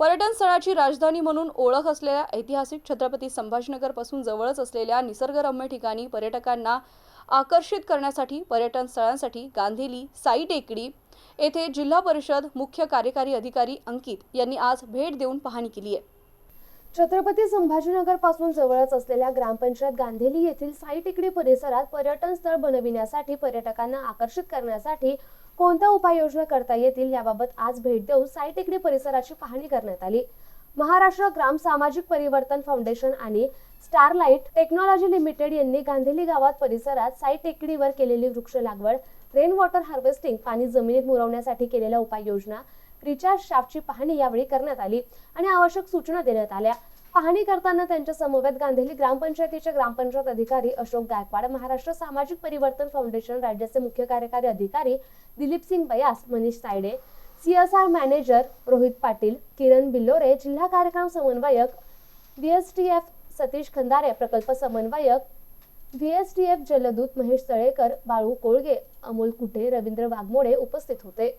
पर्यटन स्थळाची राजधानी म्हणून ओळख असलेल्या ऐतिहासिक छत्रपती संभाजीनगरपासून जवळच असलेल्या निसर्गरम्य ठिकाणी पर्यटकांना आकर्षित करण्यासाठी पर्यटन स्थळांसाठी गांधीली साई टेकडी येथे जिल्हा परिषद मुख्य कार्यकारी अधिकारी अंकित यांनी आज भेट देऊन पाहणी केली आहे. छत्रपती संभाजीनगरपासून जवळच असलेल्या ग्रामपंचायत गांधेली येथील साई टेकडी परिसरात पर्यटन स्थळ बनविण्यासाठी पर्यटकांना आकर्षित करण्यासाठी कोणत्या उपाययोजना करता येतील याबाबत आज भेट देऊन साई टेकडी परिसराची पाहणी करण्यात आली. महाराष्ट्र ग्राम सामाजिक परिवर्तन फाउंडेशन आणि स्टारलाइट टेक्नॉलॉजी लिमिटेड यांनी गांधीली गावात परिसरात साई टेकडीवर केलेली वृक्ष लागवड रेन वॉटर हार्वेस्टिंग पाणी जमिनीत मुरवण्यासाठी केलेल्या उपाययोजना रिचार्ज शाफ्टची पाहणी यावेळी करण्यात आली आणि आवश्यक सूचना देण्यात आल्या. पाहणी करताना त्यांच्या समवेत गांधेली ग्रामपंचायतीचे ग्रामपंचायत अधिकारी अशोक गायकवाड महाराष्ट्र सामाजिक परिवर्तन फाउंडेशन राज्याचे मुख्य कार्यकारी अधिकारी दिलीप सिंग बयास मनीष तायडे सीएसआर मॅनेजर रोहित पाटील किरण बिल्लोरे जिल्हा कार्यक्रम समन्वयक व्हीएसटीएफ सतीश खंदारे प्रकल्प समन्वयक व्हीएसटीएफ जलदूत महेश तळेकर बाळू कोळगे अमोल कुटे रवींद्र वाघमोडे उपस्थित होते.